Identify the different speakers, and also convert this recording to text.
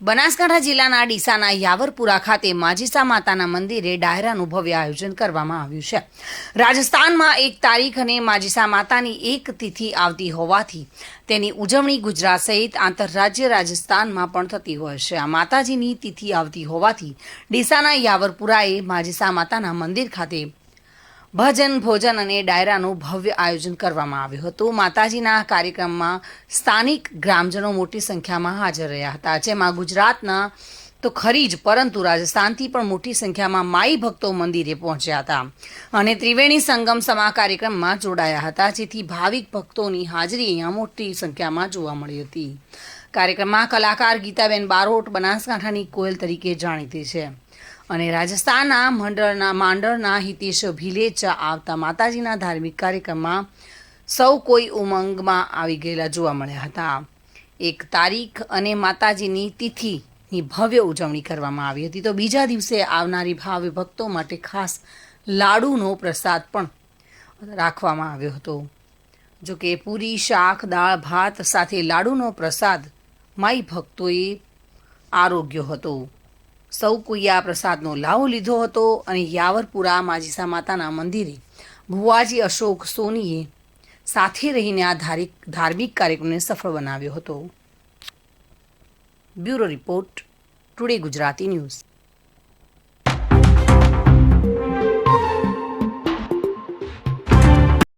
Speaker 1: બનાસકાંઠા જિલ્લાના ડીસાના યાવરપુરા ખાતે માજીસા માતાના મંદિરે ડાયરાનું ભવ્ય આયોજન કરવામાં આવ્યું છે. રાજસ્થાનમાં એક તારીખ અને માજીસા માતાની એક તિથિ આવતી હોવાથી તેની ઉજવણી ગુજરાત સહિત આંતરરાજ્ય રાજસ્થાનમાં પણ થતી હોય છે. આ માતાજીની તિથિ આવતી હોવાથી ડીસાના યાવરપુરાએ માજીસા માતાના મંદિર ખાતે ભજન, ભોજન અને ડાયરાનું ભવ્ય આયોજન કરવામાં આવ્યું હતું. માતાજીના કાર્યક્રમમાં સ્થાનિક ગ્રામજનો મોટી સંખ્યામાં હાજર રહ્યા હતા. જેમાં ગુજરાતના તો ખરી જ પરંતુ રાજસ્થાનથી પણ મોટી સંખ્યામાં માઈ ભક્તો મંદિરે પહોંચ્યા હતા અને ત્રિવેણી સંગમ સમા કાર્યક્રમમાં જોડાયા હતા, જેથી ભાવિક ભક્તોની હાજરી અહીંયા મોટી સંખ્યામાં જોવા મળી હતી. કાર્યક્રમમાં કલાકાર ગીતાબેન બારોટ, બનાસકાંઠાની કોયલ તરીકે જાણીતી છે. અને રાજસ્થાનના મંડળના માંડળના હિતેશ ભીલેચ આવતા માતાજીના ધાર્મિક કાર્યક્રમમાં સૌ કોઈ ઉમંગમાં આવી ગયેલા જોવા મળ્યા હતા. એક તારીખ અને માતાજીની તિથિની ભવ્ય ઉજવણી કરવામાં આવી હતી. તો બીજા દિવસે આવનારી ભાવિ ભક્તો માટે ખાસ લાડુનો પ્રસાદ પણ રાખવામાં આવ્યો હતો. જો કે પૂરી શાક, દાળ, ભાત સાથે લાડુનો પ્રસાદ માઈ ભક્તોએ આરોગ્યો હતો. સૌ કોઈએ આ પ્રસાદનો લાવો લીધો હતો અને યાવરપુરા માજીસા માતાના મંદિરે ભુવાજી અશોક સોનીએ સાથે રહીને આ ધાર્મિક કાર્યક્રમને સફળ બનાવ્યો હતો. Bureau report, today Gujarati news.